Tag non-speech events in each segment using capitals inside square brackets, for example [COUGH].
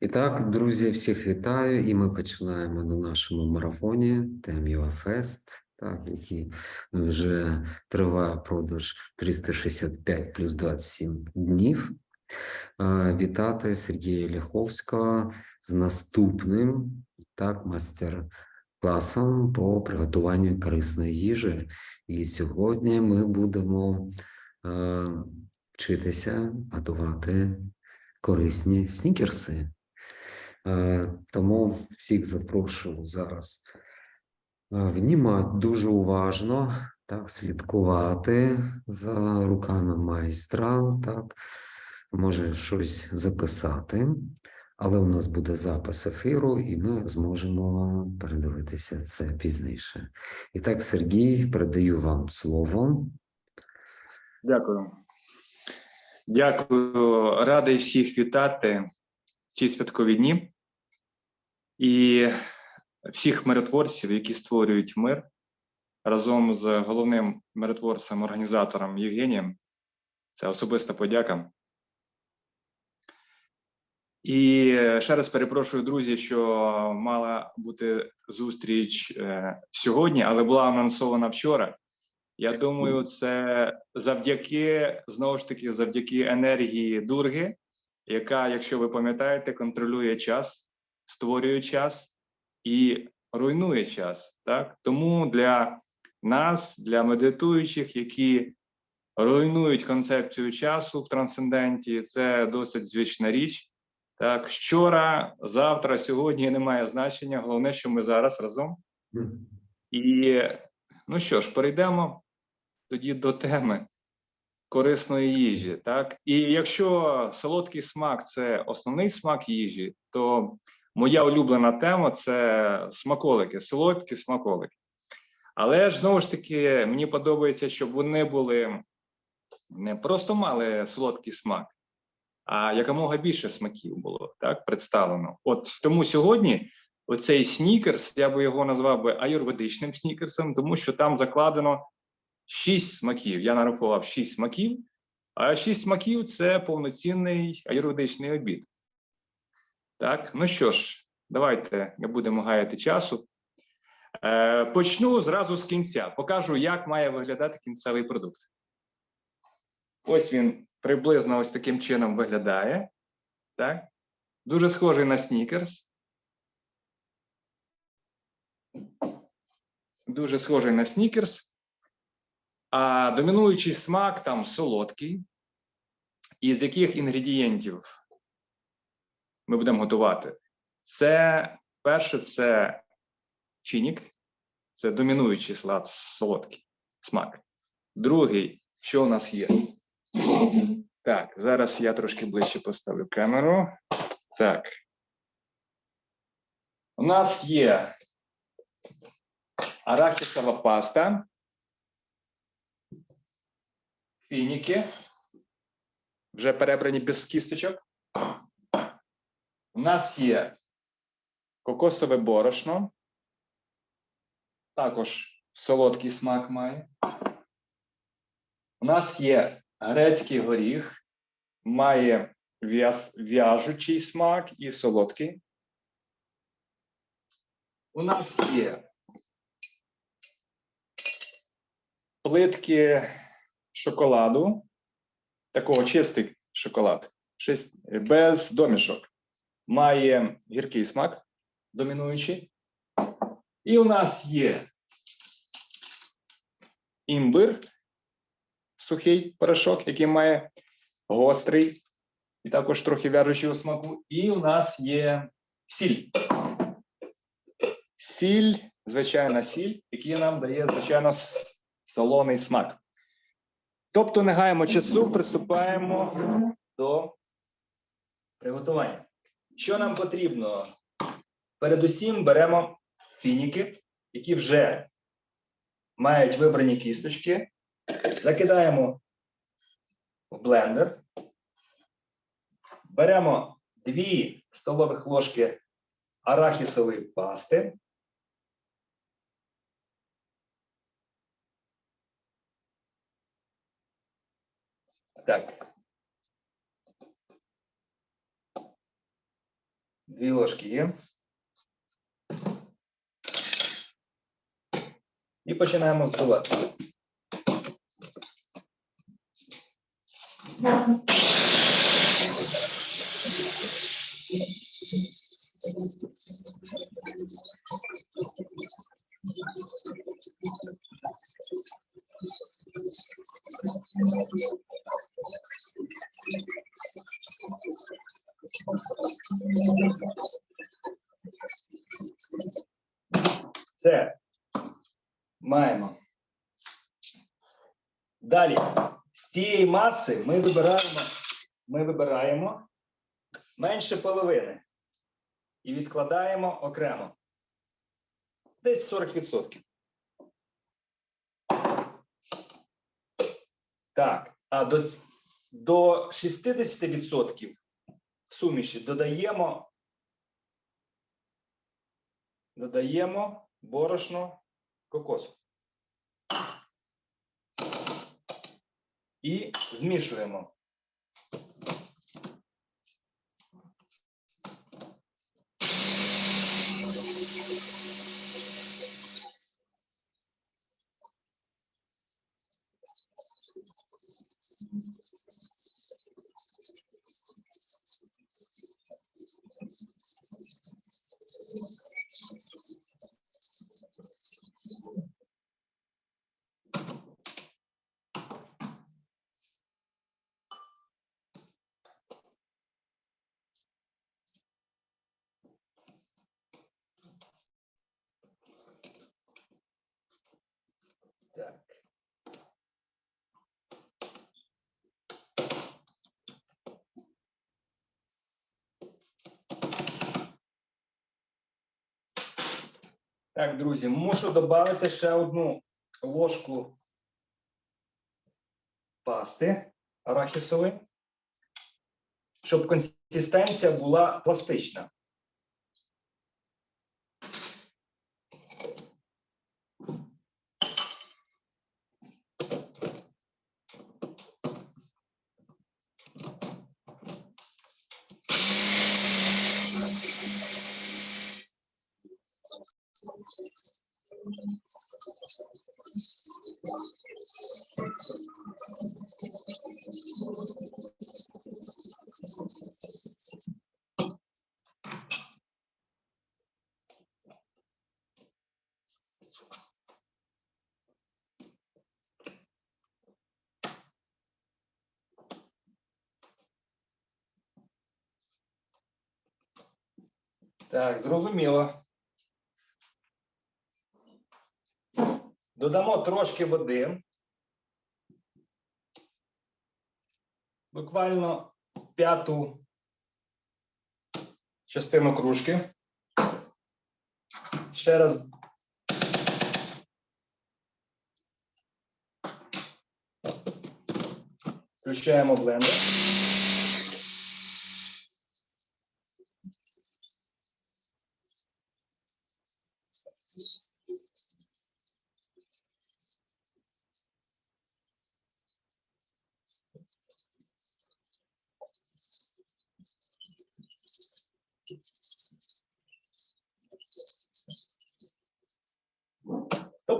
І так, друзі, всіх вітаю, і ми починаємо на нашому марафоні Фест, так, який вже триває продаж 365 плюс 27 днів. Вітати Сергія Ляховського з наступним так, мастер-класом по приготуванню корисної їжі. І сьогодні ми будемо вчитися готувати корисні снікерси. Е, Тому всіх запрошую зараз е, внімати дуже уважно, так, слідкувати за руками майстра, так, може щось записати, але у нас буде запис ефіру, і ми зможемо передивитися це пізніше. І так, Сергій, передаю вам слово. Дякую. Дякую. Радий всіх вітати ці святкові дні і всіх миротворців, які створюють мир разом з головним миротворцем, організатором Євгенієм. Це особиста подяка. І ще раз перепрошую, друзі, що мала бути зустріч е, сьогодні, але була анонсована вчора. Я думаю, це завдяки знову ж таки завдяки енергії Дурги, яка, якщо ви пам'ятаєте, контролює час, створює час і руйнує час. Так тому для нас, для медитуючих, які руйнують концепцію часу в трансценденті, це досить звична річ. Так, вчора, завтра, сьогодні не має значення. Головне, що ми зараз разом. І ну що ж, перейдемо тоді до теми корисної їжі. Так, і якщо солодкий смак це основний смак їжі, то моя улюблена тема це смаколики, солодкі смаколики. Але ж знову ж таки, мені подобається, щоб вони були не просто мали солодкий смак, а якомога більше смаків було так представлено. От тому сьогодні оцей снікерс, я би його назвав би аюрведичним снікерсом, тому що там закладено шість смаків. Я нарахував шість смаків, а шість смаків це повноцінний аюрведичний обід. Так, ну що ж, давайте не будемо гаяти часу. Е, Почну зразу з кінця. Покажу, як має виглядати кінцевий продукт. Ось він приблизно ось таким чином виглядає. Так? Дуже схожий на снікерс. Дуже схожий на снікерс. А домінуючий смак там солодкий. Із яких інгредієнтів ми будемо готувати? Це перше, це фінік, це домінуючий слад, солодкий смак. Другий, що у нас є? Так, зараз я трошки ближче поставлю камеру. Так. У нас є арахісова паста, фініки, вже перебрані без кісточок. У нас є кокосове борошно, також солодкий смак має. У нас є грецький горіх, має в'яжучий смак і солодкий. У нас є плитки шоколаду, такого чистий шоколад, чист- без домішок. Має гіркий смак, домінуючий. І у нас є імбир, сухий порошок, який має гострий і також трохи в'яжучого смаку. І у нас є сіль. Сіль, звичайна сіль, який нам дає, звичайно, солоний смак. Тобто, не гаємо часу, приступаємо до приготування. Що нам потрібно? Передусім беремо фініки, які вже мають вибрані кісточки, закидаємо в блендер, беремо 2 столових ложки арахісової пасти. Так. Дві ложки є. І починаємо збивати. Це Маси ми вибираємо, ми вибираємо менше половини і відкладаємо окремо. Десь 40%. Так, а до, до 60% в суміші додаємо додаємо борошно кокосу. І змішуємо. Так, друзі, мушу додати ще одну ложку пасти арахісової, щоб консистенція була пластична. Так, зрозуміло. Додамо трошки води. Буквально п'яту частину кружки. Ще раз. Включаємо блендер.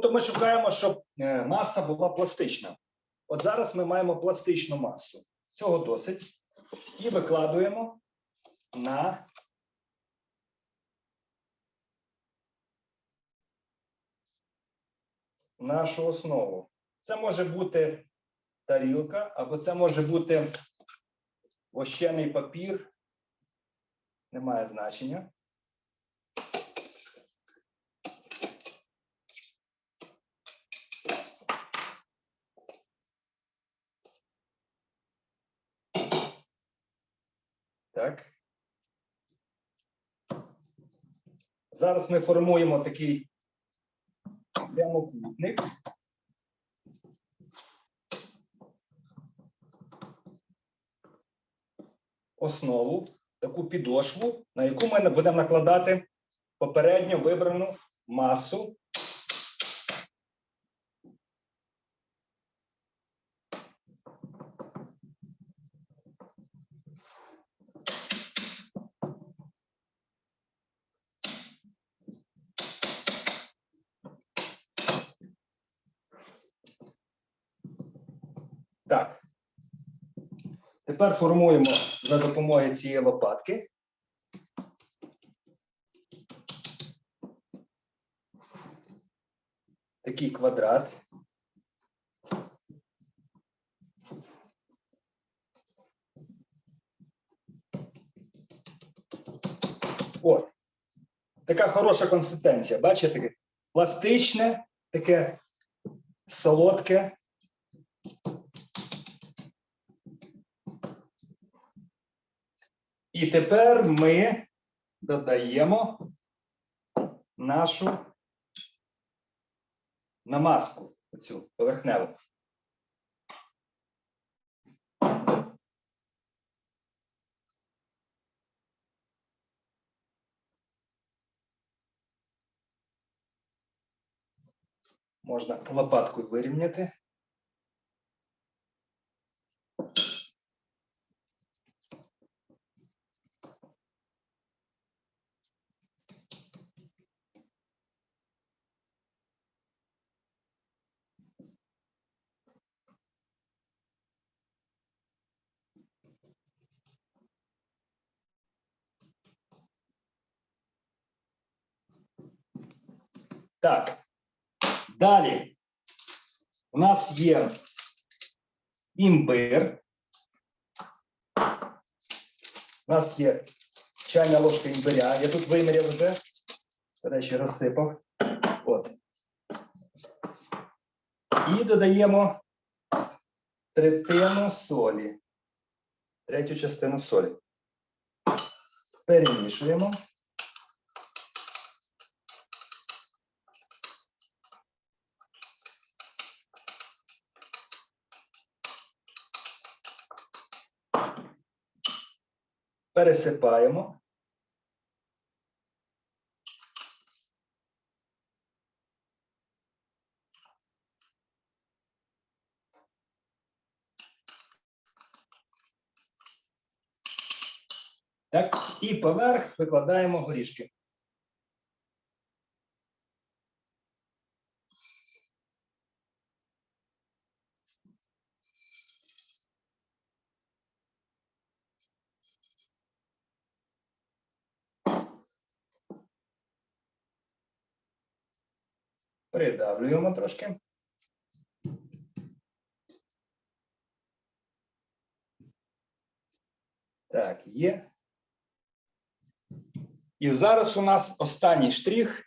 Тобто ми шукаємо, щоб е, маса була пластична. От зараз ми маємо пластичну масу. Цього досить. І викладуємо на нашу основу. Це може бути тарілка, або це може бути вощений папір. Немає значення. Так. Зараз ми формуємо такий прямокутник. Основу, таку підошву, на яку ми будемо накладати попередньо вибрану масу. Так. Тепер формуємо за допомогою цієї лопатки. Такий квадрат. От. Така хороша консистенція. Бачите, пластичне, таке солодке. І тепер ми додаємо нашу намазку, цю поверхневу. Можна лопаткою вирівняти. Так. Далі. У нас є імбир. У нас є чайна ложка імбиря. Я тут виміряв вже. Речі, розсипав. От. І додаємо третину солі. Третю частину солі. Перемішуємо. Пересипаємо. Так, і поверх викладаємо горішки. Придавлюємо трошки. Так, є. І зараз у нас останній штрих.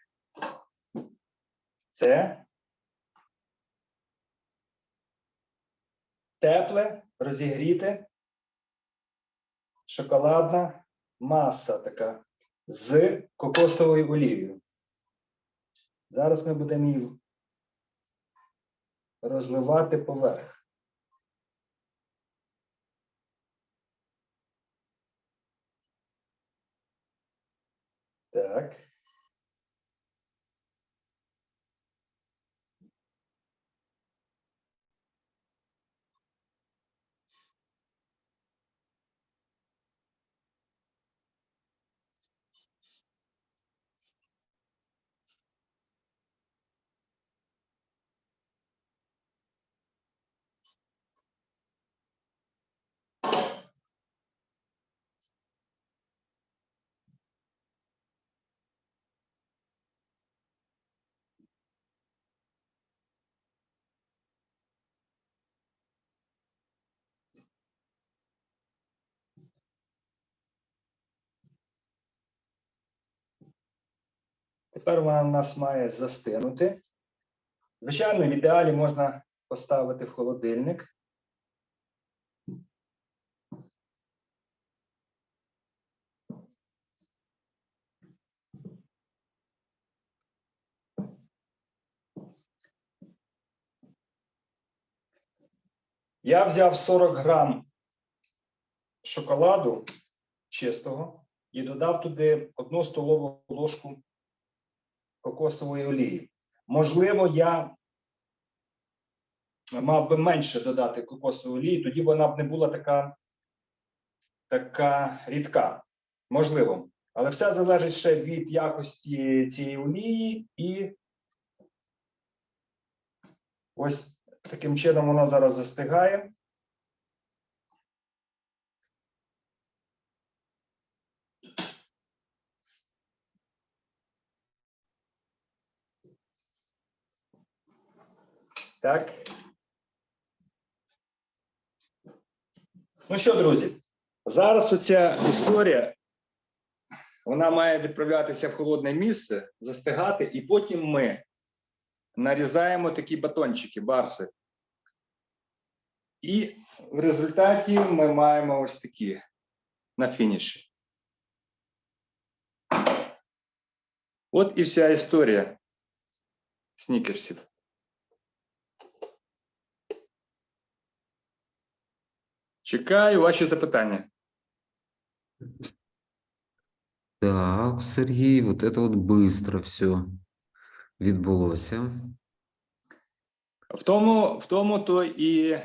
Це тепле, розігріте, шоколадна маса така з кокосовою олією. Зараз ми будемо її розливати поверх. Так. Тепер вона нас має застинути. Звичайно, в ідеалі можна поставити в холодильник. Я взяв 40 грам шоколаду чистого і додав туди одну столову ложку кокосової олії. Можливо, я мав би менше додати кокосової олії, тоді вона б не була така, така рідка. Можливо. Але все залежить ще від якості цієї олії, і ось таким чином вона зараз застигає. Так. Ну що, друзі, зараз оця історія, вона має відправлятися в холодне місце, застигати, і потім ми нарізаємо такі батончики, барси. І в результаті ми маємо ось такі на фініші. От і вся історія снікерсів. Чекаю ваші запитання. Так, Сергій, вот это от быстро все відбулося. В тому, в тому то і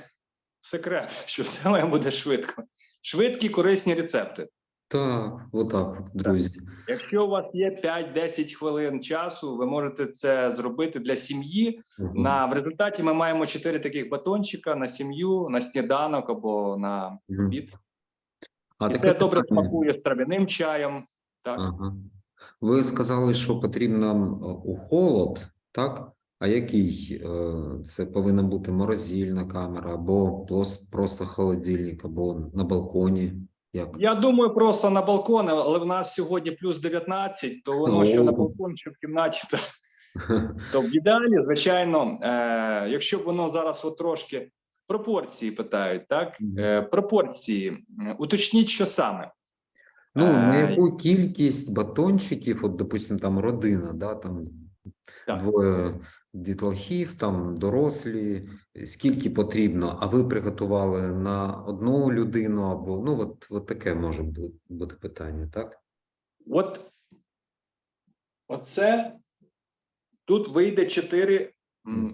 секрет, що все має бути швидко. Швидкі корисні рецепти. Так, отак, от, друзі. Якщо у вас є 5-10 хвилин часу, ви можете це зробити для сім'ї. Мгм. На в результаті ми маємо 4 таких батончика на сім'ю, на сніданок або на обід. А І це добре питання. смакує з трав'яним чаєм. Так. Ага. Ви сказали, що потрібно у холод, так? А який? е, Це повинна бути морозильна камера, або просто холодильник, або на балконі. Як? Я думаю, просто на балкон, але в нас сьогодні плюс 19, то воно що на балкон, що в кімнаті, то, [LAUGHS] то в ідеалі, звичайно, е, якщо б воно зараз от трошки пропорції питають, так? Е, пропорції. Уточніть, що саме. Ну, на Е, яку кількість батончиків, от, допустим, там родина, да, там Так. двоє дітлахів, там дорослі, скільки потрібно, а ви приготували на одну людину, або ну, от, от таке може бути питання, так? От оце тут вийде 4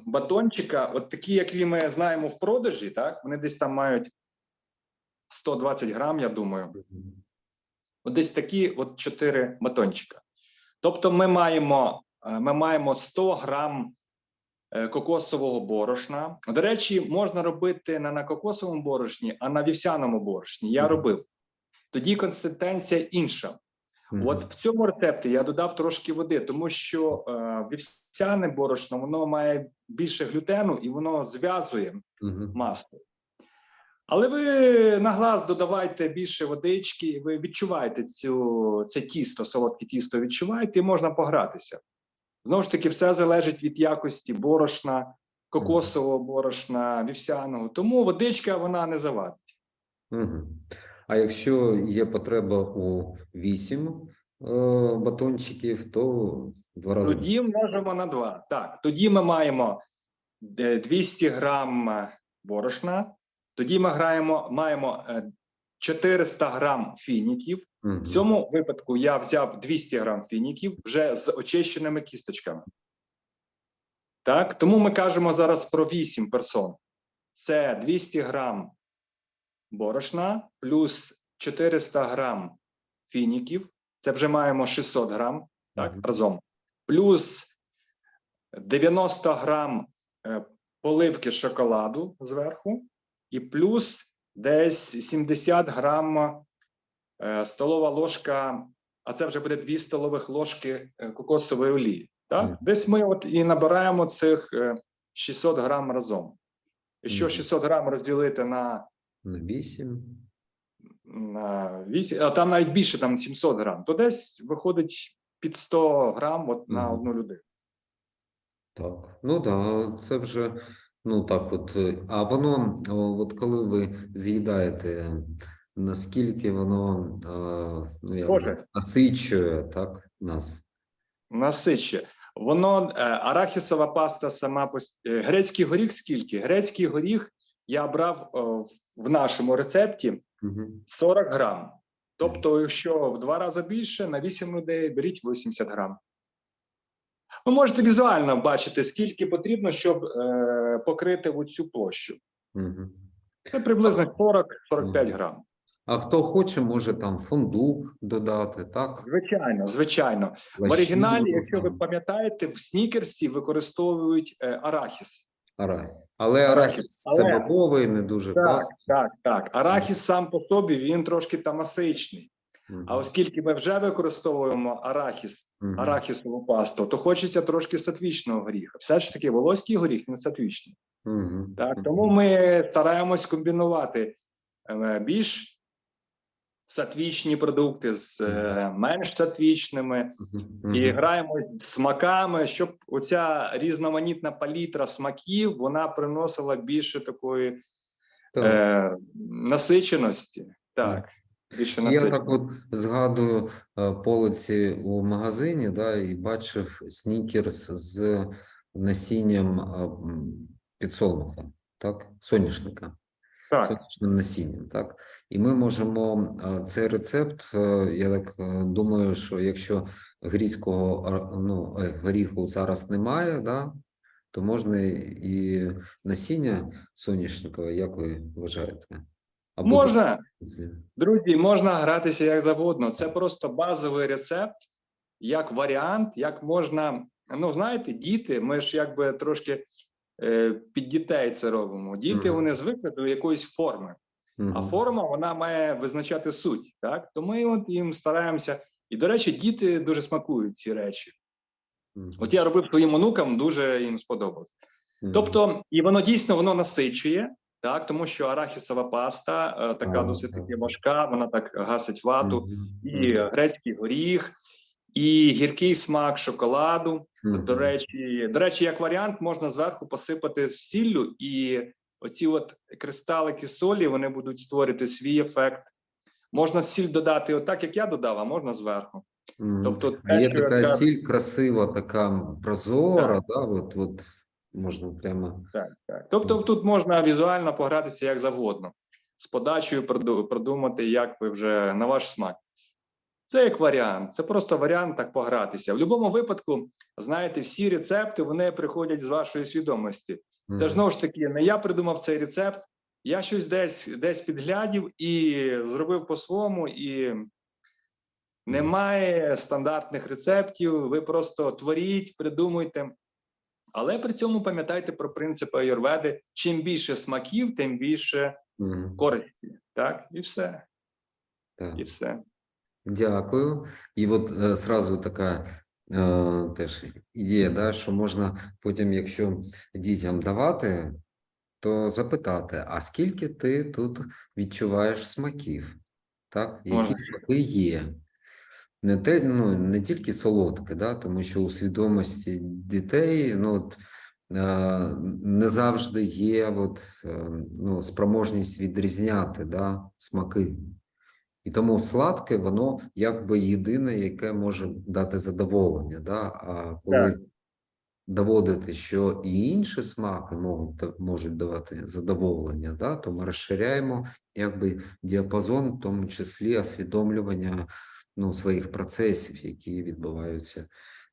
батончика, от такі, які ми знаємо в продажі, так? Вони десь там мають 120 грам, я думаю. От десь такі от 4 батончика. Тобто, ми маємо, е, ми маємо 100 грам кокосового борошна. До речі, можна робити не на кокосовому борошні, а на вівсяному борошні. Я Мгм. робив. Тоді консистенція інша. Мгм. От в цьому рецепті я додав трошки води, тому що е, вівсяне борошно воно має більше глютену і воно зв'язує Мгм. масло. Але ви на глаз додавайте більше водички, і ви відчуваєте цю, це тісто, солодке тісто відчуваєте, і можна погратися. Знову ж таки, все залежить від якості борошна, кокосового борошна, вівсяного. Тому водичка вона не завадить. Мгм. А якщо є потреба у 8 е, батончиків, то два рази. Тоді множимо на 2. Так, тоді ми маємо е, 200 грам е, борошна, тоді ми граємо, маємо е, 400 грам фініків. Мгм. В цьому випадку я взяв 200 грам фініків вже з очищеними кісточками. Так, тому ми кажемо зараз про 8 персон. Це 200 грам борошна плюс 400 грам фініків. Це вже маємо 600 грам так, разом. Плюс 90 грам е, поливки шоколаду зверху, і плюс десь 70 грам е, столова ложка, а це вже буде 2 столових ложки е, кокосової олії. Так? Десь ми от і набираємо цих е, 600 грам разом. Якщо Мгм. 600 грам розділити на, На 8. на 8, а там навіть більше, там 700 грам, то десь виходить під 100 грам от на одну людину. Так, ну да, це вже ну так, от. е, А воно, от коли ви з'їдаєте, наскільки воно е, ну, як Боже. насичує так, нас? Насичує. Воно е, арахісова паста сама по грецький горіх скільки? Грецький горіх я брав в- нашому рецепті Мгм. 40 грам. Тобто, якщо в два рази більше, на 8 людей беріть 80 грам. Ви можете візуально бачити, скільки потрібно, щоб е, покрити оцю площу. Мгм. Це приблизно 40-45 грам. А хто хоче, може там фундук додати, так? Звичайно, звичайно. В Лащину оригіналі, якщо ви пам'ятаєте, в снікерсі використовують е, арахіс. арахіс. Але Арахіс. арахіс це Але- бобовий, не дуже Так, класний. так, так. Арахіс сам по собі він трошки тамасичний. А оскільки ми вже використовуємо арахіс, арахісову пасту, то хочеться трошки сатвічного горіха. Все ж таки, волоський горіх він сатвічний. Так, тому ми стараємось комбінувати е, більш сатвічні продукти з е, менш сатвічними. І граємо смаками, щоб оця різноманітна палітра смаків вона приносила більше такої е, насиченості. Так, більше Я так от згадую е, полиці у магазині, да, і бачив снікерс з насінням е, підсолнуха, так, соняшника, Так, сонячним насінням, так. І ми можемо е, цей рецепт, я так думаю, що якщо грецького а, ну, горіху зараз немає, да, то можна і насіння соняшникове, як ви вважаєте? Або можна, друзі, можна гратися як завгодно. Це просто базовий рецепт, як варіант, як можна. Ну, знаєте, діти, ми ж якби трошки е, під дітей це робимо. Діти Мгм. вони звикли до якоїсь форми. А форма вона має визначати суть. Так, то ми от їм стараємося. І до речі, діти дуже смакують ці речі. Мгм. От я робив своїм онукам, дуже їм сподобалось. Мгм. Тобто, і воно дійсно воно насичує, так тому що арахісова паста е, така А, досить таки важка, вона так гасить вату, і грецький горіх, і гіркий смак шоколаду. До речі, до речі, як варіант, можна зверху посипати сіллю, і оці от кристалики солі вони будуть створити свій ефект. Можна сіль додати, отак як я додав, а можна зверху. Тобто є те, що така яка- сіль красива, така прозора, да, от, от можна прямо. Так, так. Тобто тут можна візуально погратися як завгодно, з подачею продумати, як ви вже на ваш смак. Це як варіант, це просто варіант так погратися. В будь-якому випадку, знаєте, всі рецепти вони приходять з вашої свідомості. Це ж знову ж таки, не я придумав цей рецепт, я щось десь десь підглядів і зробив по-своєму, і немає стандартних рецептів. Ви просто творіть, придумуйте. Але при цьому пам'ятайте про принципи аюрведи: чим більше смаків, тим більше користі. Так, і все. Так. І все. Дякую. І от е, зразу така е, теж ідея, да, що можна потім, якщо дітям давати, то запитати: а скільки ти тут відчуваєш смаків? Так? Які Можна. смаки є? Не те, ну, не тільки солодке, да, тому що у свідомості дітей ну, от, е, не завжди є от, е, ну, спроможність відрізняти да, смаки. І тому сладке, воно якби єдине, яке може дати задоволення. Да? А коли Так. доводити, що і інші смаки можуть, можуть давати задоволення, да? то ми розширяємо якби діапазон, в тому числі освідомлювання ну, своїх процесів, які відбуваються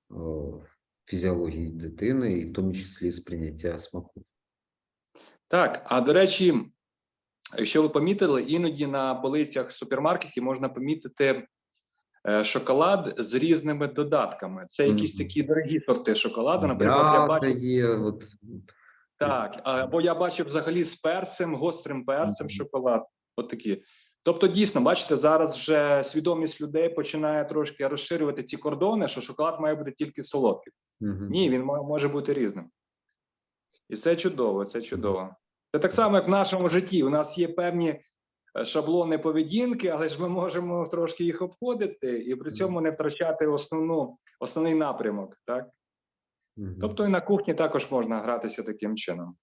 о, в фізіології дитини, і в тому числі сприйняття смаку. Так, а до речі, якщо ви помітили, іноді на полицях супермаркетів можна помітити е, шоколад з різними додатками. Це якісь такі дорогі сорти шоколаду. Наприклад, я бачу є, от, так, або я бачив взагалі з перцем, гострим перцем шоколад. От такі. Тобто, дійсно, бачите, зараз вже свідомість людей починає трошки розширювати ці кордони, що шоколад має бути тільки солодкий. мгм. Ні, він може бути різним. І це чудово, це чудово. Це так само, як в нашому житті. У нас є певні е, шаблони поведінки, але ж ми можемо трошки їх обходити і при цьому не втрачати основну, основний напрямок. Так? Тобто і на кухні також можна гратися таким чином.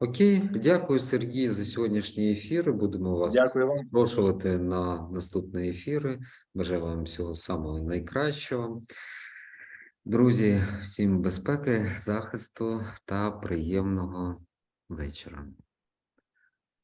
Окей, дякую, Сергій, за сьогоднішній ефір. Будемо вас Дякую вам. запрошувати на наступні ефіри. Бажаю вам всього самого найкращого. Друзі, всім безпеки, захисту та приємного вечора.